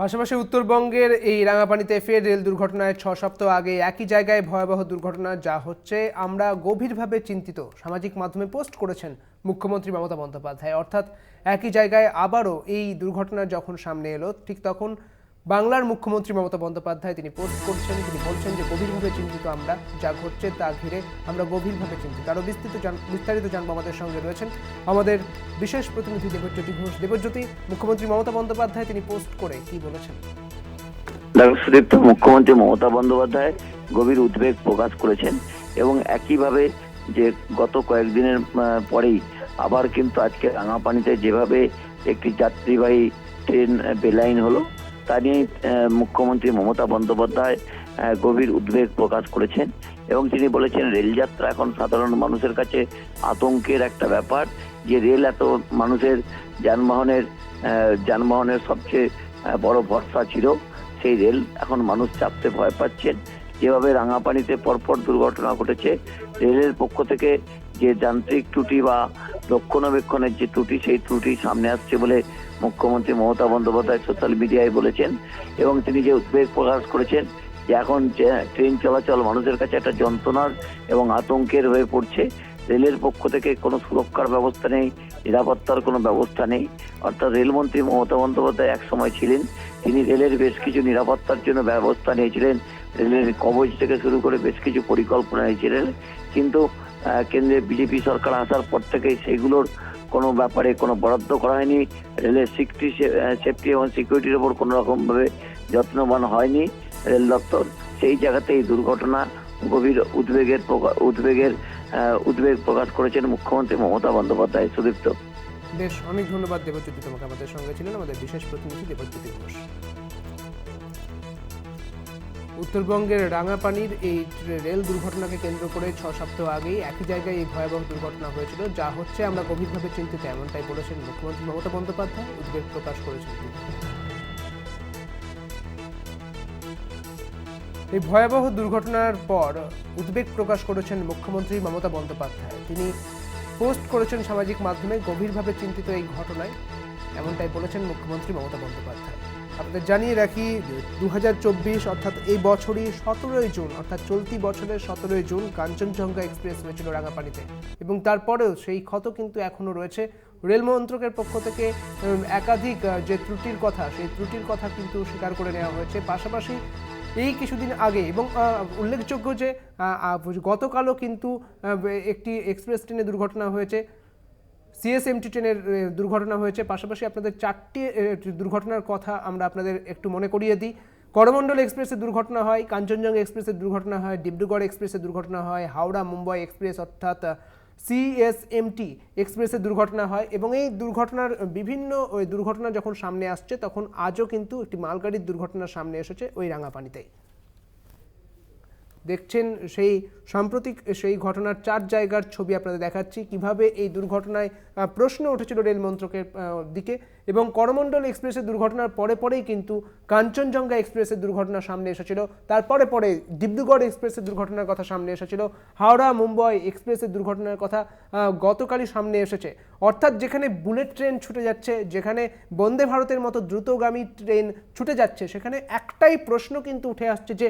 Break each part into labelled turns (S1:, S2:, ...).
S1: পাশাপাশি উত্তরবঙ্গের এই রাঙাপানিতে ফের রেল দুর্ঘটনায় ছ সপ্তাহ আগে একই জায়গায় ভয়াবহ দুর্ঘটনা যা হচ্ছে, আমরা গভীরভাবে চিন্তিত। সামাজিক মাধ্যমে পোস্ট করেছেন মুখ্যমন্ত্রী মমতা বন্দ্যোপাধ্যায়। অর্থাৎ একই জায়গায় আবারও এই দুর্ঘটনা যখন সামনে এলো, ঠিক তখন বাংলার মুখ্যমন্ত্রী মমতা বন্দ্যোপাধ্যায় তিনি পোস্ট করছেন, তিনি বলছেন যে গভীরভাবে চিন্তিত আমরা, যা ঘটছে তা ঘিরে আমরা গভীরভাবে চিন্তিত। আরও বিস্তৃত বিস্তারিত জানব আমাদের সঙ্গে রয়েছেন আমাদের বিশেষ প্রতিনিধি দেবজ্যোতি ঘোষ। দেবজ্যোতি, মুখ্যমন্ত্রী মমতা বন্দ্যোপাধ্যায় তিনি পোস্ট করে কি বলেছেন?
S2: সুদীপ্ত, মুখ্যমন্ত্রী মমতা বন্দ্যোপাধ্যায় গভীর উদ্বেগ প্রকাশ করেছেন এবং একইভাবে যে গত কয়েকদিনের পরেই আবার কিন্তু আজকে রাঙাপানিতে যেভাবে একটি যাত্রীবাহী ট্রেন বেলাইন হলো তা নিয়ে মুখ্যমন্ত্রী মমতা বন্দ্যোপাধ্যায় গভীর উদ্বেগ প্রকাশ করেছেন এবং তিনি বলেছেন রেলযাত্রা এখন সাধারণ মানুষের কাছে আতঙ্কের একটা ব্যাপার। যে রেল এত মানুষের যানবাহনের যানবাহনের সবচেয়ে বড় ভরসা ছিল, সেই রেল এখন মানুষ চাপতে ভয় পাচ্ছেন। যেভাবে রাঙাপানিতে পরপর দুর্ঘটনা ঘটেছে, রেলের পক্ষ থেকে যে যান্ত্রিক ত্রুটি বা রক্ষণাবেক্ষণের যে ত্রুটি, সেই ত্রুটি সামনে আসছে বলে মুখ্যমন্ত্রী মমতা বন্দ্যোপাধ্যায় সোশ্যাল মিডিয়ায় বলেছেন এবং তিনি যে উদ্বেগ প্রকাশ করেছেন যে এখন ট্রেন চলাচল মানুষের কাছে একটা যন্ত্রণার এবং আতঙ্কের হয়ে পড়ছে। রেলের পক্ষ থেকে কোনো সুরক্ষার ব্যবস্থা নেই, নিরাপত্তার কোনো ব্যবস্থা নেই। অর্থাৎ রেলমন্ত্রী মমতা বন্দ্যোপাধ্যায় এক সময় ছিলেন, তিনি রেলের বেশ কিছু নিরাপত্তার জন্য ব্যবস্থা নিয়েছিলেন। রেলের কবচ থেকে শুরু করে বেশ কিছু পরিকল্পনা নিয়েছিলেন। কিন্তু কেন্দ্রে বিজেপি সরকার আসার পর থেকে সেগুলোর কোনো ব্যাপারে কোনো বরাদ্দ করা হয়নি। রেলের সিকটি সেফটি এবং সিকিউরিটির ওপর কোনো রকম ভাবে যত্নবান হয়নি রেল দপ্তর। সেই জায়গাতে এই দুর্ঘটনা গভীর উদ্বেগের উদ্বেগের উদ্বেগ প্রকাশ করেছেন মুখ্যমন্ত্রী মমতা বন্দ্যোপাধ্যায় সুদীপ্ত।
S1: বেশ, অনেক ধন্যবাদ দেবজ্যোতি তোমাকে আমাদের সঙ্গে ছিলেন, আমাদের বিশেষ প্রতিনিধি দেবজ্যোতি ঘোষ। উত্তরবঙ্গের রাঙাপানির এই রেল দুর্ঘটনাকে কেন্দ্র করে ছ সপ্তাহ আগেই একই জায়গায় এই ভয়াবহ দুর্ঘটনা হয়েছিল, যা হচ্ছে আমরা গভীরভাবে চিন্তিত, এমনটাই বলেছেন মুখ্যমন্ত্রী মমতা বন্দ্যোপাধ্যায়, উদ্বেগ প্রকাশ করেছেন এই ভয়াবহ দুর্ঘটনার পর উদ্বেগ প্রকাশ করেছেন মুখ্যমন্ত্রী মমতা বন্দ্যোপাধ্যায়। তিনি পোস্ট করেছেন সামাজিক মাধ্যমে গভীরভাবে চিন্তিত এই ঘটনায়, এমনটাই বলেছেন মুখ্যমন্ত্রী মমতা বন্দ্যোপাধ্যায়। আপনাদের জানিয়ে রাখি দু হাজার চব্বিশ অর্থাৎ এই বছরই সতেরোই জুন, অর্থাৎ চলতি বছরের সতেরোই জুন কাঞ্চনজঙ্ঘা এক্সপ্রেস হয়েছিল রাঙাপানিতে। এবং তারপরেও সেই ক্ষত কিন্তু এখনও রয়েছে। রেল মন্ত্রকের পক্ষ থেকে একাধিক যে ত্রুটির কথা, সেই ত্রুটির কথা কিন্তু স্বীকার করে নেওয়া হয়েছে। পাশাপাশি এই কিছুদিন আগে এবং উল্লেখযোগ্য যে গতকালও কিন্তু একটি এক্সপ্রেস ট্রেনে দুর্ঘটনা হয়েছে। সিএসএমটি ট্রেনের দুর্ঘটনা হয়েছে। পাশাপাশি আপনাদের চারটি দুর্ঘটনার কথা আমরা আপনাদের একটু মনে করিয়ে দিই। করমণ্ডল এক্সপ্রেসের দুর্ঘটনা হয়, কাঞ্চনজঙ্ঘা এক্সপ্রেসের দুর্ঘটনা হয়, ডিব্রুগড় এক্সপ্রেসের দুর্ঘটনা হয়, হাওড়া মুম্বাই এক্সপ্রেস অর্থাৎ সিএসএমটি এক্সপ্রেসের দুর্ঘটনা হয় এবং এই দুর্ঘটনার বিভিন্ন, ওই দুর্ঘটনা যখন সামনে আসছে, তখন আজও কিন্তু একটি মালগাড়ির দুর্ঘটনা সামনে এসেছে ওই রাঙাপানিতেই। দেখছেন সেই সাম্প্রতিক, সেই ঘটনার চার জায়গার ছবি আপনাদের দেখাচ্ছি, কীভাবে এই দুর্ঘটনায় প্রশ্ন উঠেছিল রেল মন্ত্রকের দিকে এবং করমণ্ডল এক্সপ্রেসের দুর্ঘটনার পরে পরেই কিন্তু কাঞ্চনজঙ্ঘা এক্সপ্রেসের দুর্ঘটনা সামনে এসেছিল। তারপরে পরে ডিব্রুগড় এক্সপ্রেসের দুর্ঘটনার কথা সামনে এসেছিল। হাওড়া মুম্বাই এক্সপ্রেসের দুর্ঘটনার কথা গতকালই সামনে এসেছে। অর্থাৎ যেখানে বুলেট ট্রেন ছুটে যাচ্ছে, যেখানে বন্দে ভারতের মতো দ্রুতগামী ট্রেন ছুটে যাচ্ছে, সেখানে একটাই প্রশ্ন কিন্তু উঠে আসছে যে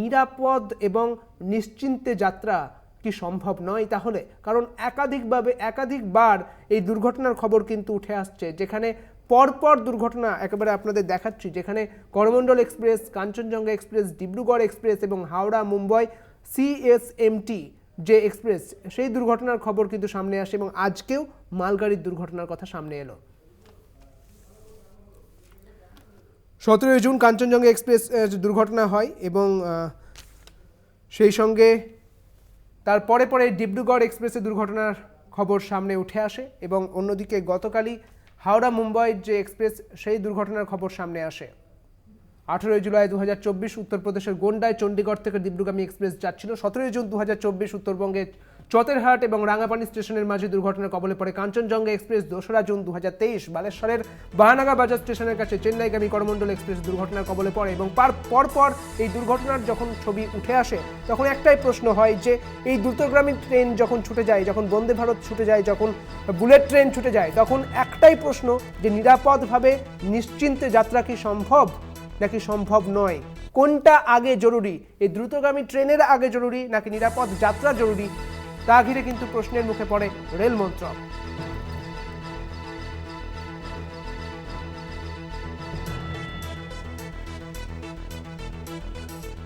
S1: নিরাপদ এবং নিশ্চিন্তে যাত্রা কি সম্ভব নয় তাহলে? কারণ একাধিকভাবে একাধিকবার এই দুর্ঘটনার খবর কিন্তু উঠে আসছে, যেখানে পরপর দুর্ঘটনা একেবারে আপনাদের দেখাচ্ছি, যেখানে Coromandel express, Kanchenjunga express, Dibrugarh express এবং হাওড়া, মুম্বাই সিএসএমটি যে এক্সপ্রেস, সেই দুর্ঘটনার খবর কিন্তু সামনে আসে এবং আজকেও মালগাড়ির দুর্ঘটনার কথা সামনে এলো। সতেরোই জুন কাঞ্চনজঙ্ঘা এক্সপ্রেস দুর্ঘটনা হয় এবং সেই সঙ্গে তার পরে পরে ডিব্রুগড় এক্সপ্রেসের দুর্ঘটনার খবর সামনে উঠে আসে এবং অন্যদিকে গতকালই হাওড়া মুম্বাই যে এক্সপ্রেস, সেই দুর্ঘটনার খবর সামনে আসে। আঠেরোই জুলাই দু হাজার চব্বিশ উত্তরপ্রদেশের গোন্ডায় চণ্ডীগড় থেকে ডিব্রুগামী এক্সপ্রেস যাচ্ছিল। সতেরোই জুন দু হাজার চব্বিশ উত্তরবঙ্গে চতেরহাট এবং রাঙাপানি স্টেশনের মাঝে দুর্ঘটনার কবলে পড়ে কাঞ্চনজঙ্ঘা এক্সপ্রেস দোসরা জুন দু হাজার তেইশ, বালেশ্বরের বাহানাগা বাজার স্টেশনের কাছে চেন্নাইগামী করমণ্ডল এক্সপ্রেস দুর্ঘটনার কবলে পড়ে এবং পার, পরপর এই দুর্ঘটনার যখন ছবি উঠে আসে, তখন একটাই প্রশ্ন হয় যে, এই দ্রুতগ্রামী ট্রেন যখন ছুটে যায়, যখন বন্দে ভারত ছুটে যায়, যখন বুলেট ট্রেন ছুটে যায়, তখন একটাই প্রশ্ন যে, নিরাপদভাবে নিশ্চিন্তে যাত্রা কি সম্ভব নাকি সম্ভব নয়? কোনটা আগে জরুরি? এই দ্রুতগামী ট্রেনের আগে জরুরি নাকি নিরাপদ যাত্রা জরুরি? তা ঘিরে কিন্তু প্রশ্নের মুখে পড়ে রেল মন্ত্রক।